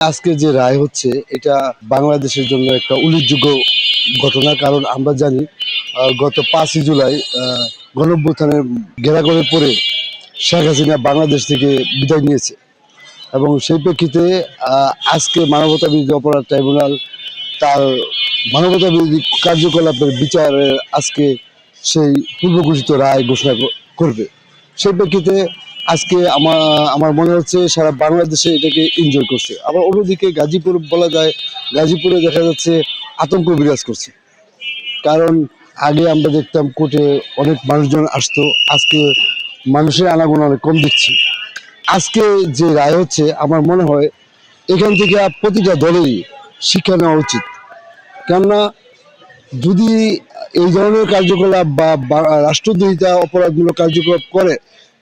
আজকে যে রায় হচ্ছে এটা বাংলাদেশের জন্য একটা উল্লেখযোগ্য ঘটনা। কারণ আমরা জানি গত পাঁচই জুলাই আহ, গণঅভ্যুত্থানের ঘেরাকরের পরে শেখ হাসিনা বাংলাদেশ থেকে বিদায় নিয়েছে। এবং সেই প্রেক্ষিতে আজকে মানবতা বিরোধী অপরাধ ট্রাইব্যুনাল তার মানবতা বিরোধী কার্যকলাপের বিচারের আজকে সেই পূর্ব ঘোষিত রায় ঘোষণা করবে। সেই প্রেক্ষিতে আজকে আমার আমার মনে হচ্ছে সারা বাংলাদেশে এটাকে এনজয় করছে। আবার অন্যদিকে গাজীপুর বলা যায়, গাজীপুরে দেখা যাচ্ছে আতঙ্ক বিরাজ করছে। কারণ আগে আমরা দেখতাম কোর্টে অনেক মানুষজন আসতো, আজকে মানুষের আনাগোনা অনেক কম দেখছি। আজকে যে রায় হচ্ছে, আমার মনে হয় এখান থেকে প্রতিটা দলেরই শিক্ষা নেওয়া উচিত। কেননা যদি এই ধরনের কার্যকলাপ বা রাষ্ট্রদ্রোহিতা অপরাধমূলক কার্যকলাপ করে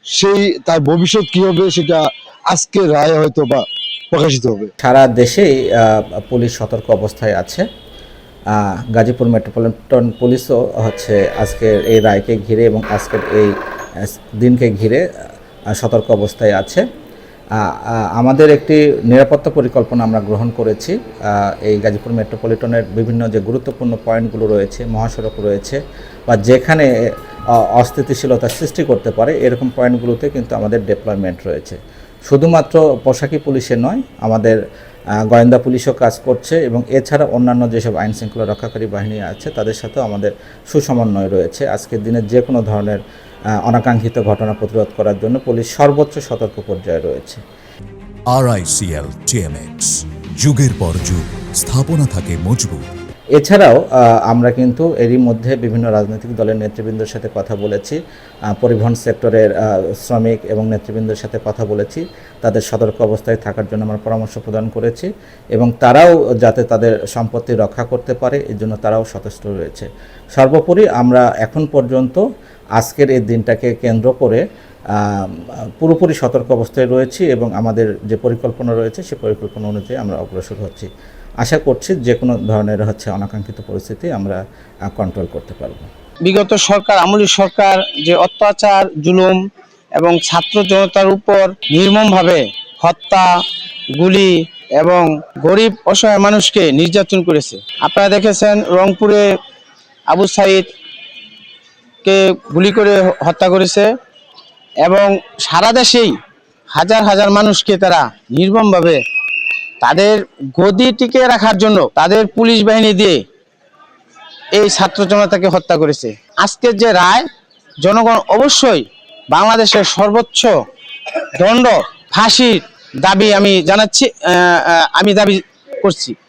সেই তার ভবিষ্যৎ কি হবে সেটা আজকে রায় হয়তো বা প্রকাশিত হবে। সারা দেশেই আহ, পুলিশ সতর্ক অবস্থায় আছে। গাজীপুর মেট্রোপলিটন পুলিশও হচ্ছে আজকের এই রায়কে ঘিরে এবং আজকের এই দিনকে ঘিরে সতর্ক অবস্থায় আছে। আমাদের একটি নিরাপত্তা পরিকল্পনা আমরা গ্রহণ করেছি। এই গাজীপুর মেট্রোপলিটনের বিভিন্ন যে গুরুত্বপূর্ণ পয়েন্টগুলো রয়েছে, মহাসড়ক রয়েছে বা যেখানে অস্থিতিশীলতা সৃষ্টি করতে পারে, এরকম পয়েন্টগুলোতে কিন্তু আমাদের ডেপ্লয়মেন্ট রয়েছে। শুধুমাত্র পোশাকি পুলিশে নয়, আমাদের গোয়েন্দা পুলিশও কাজ করছে এবং এছাড়া অন্যান্য যেসব আইন শৃঙ্খলা রক্ষাকারী বাহিনী আছে, তাদের সাথেও আমাদের সুসমন্বয় রয়েছে। আজকের দিনে যে কোনো ধরনের অনাকাঙ্ক্ষিত ঘটনা প্রতিরোধ করার জন্য পুলিশ সর্বোচ্চ সতর্ক পর্যায়ে রয়েছে। আরআইসিএল টিএমএক্স যুগের পর যুগ, স্থাপনা থাকে মজবুত। এছাড়াও আমরা কিন্তু এরই মধ্যে বিভিন্ন রাজনৈতিক দলের নেতৃবৃন্দের সাথে কথা বলেছি পরিবহন সেক্টরের শ্রমিক এবং নেতৃবৃন্দের সাথে কথা বলেছি, তাদের সতর্ক অবস্থায় থাকার জন্য আমরা পরামর্শ প্রদান করেছি এবং তারাও যাতে তাদের সম্পত্তি রক্ষা করতে পারে, এর জন্য তারাও সচেষ্ট রয়েছে। সর্বোপরি আমরা এখন পর্যন্ত আজকের এই দিনটাকে কেন্দ্র করে পুরোপুরি সতর্ক অবস্থায় রয়েছি এবং আমাদের যে পরিকল্পনা রয়েছে সেই পরিকল্পনা অনুযায়ী আমরা অগ্রসর হচ্ছি। আশা করছি যে কোনো ধরনের হচ্ছে অনাকাঙ্ক্ষিত পরিস্থিতি আমরা কন্ট্রোল করতে পারব। বিগত সরকার, আমলি সরকার যে অত্যাচার, জুলুম এবং ছাত্র জনতার উপর নির্মমভাবে হত্যা, গুলি এবং গরিব, অসহায় মানুষকে নির্যাতন করেছে। আপনারা দেখেছেন রংপুরে আবু সাইদ কে গুলি করে হত্যা করেছে এবং সারা দেশেই হাজার হাজার মানুষকে তারা নির্মমভাবে তাদের গদি টিকে রাখার জন্য তাদের পুলিশ বাহিনী দিয়ে এই ছাত্র জনতাকে হত্যা করেছে। আজকের যে রায়, জনগণ অবশ্যই বাংলাদেশের সর্বোচ্চ দণ্ড ফাঁসির দাবি আমি জানাচ্ছি আমি দাবি করছি।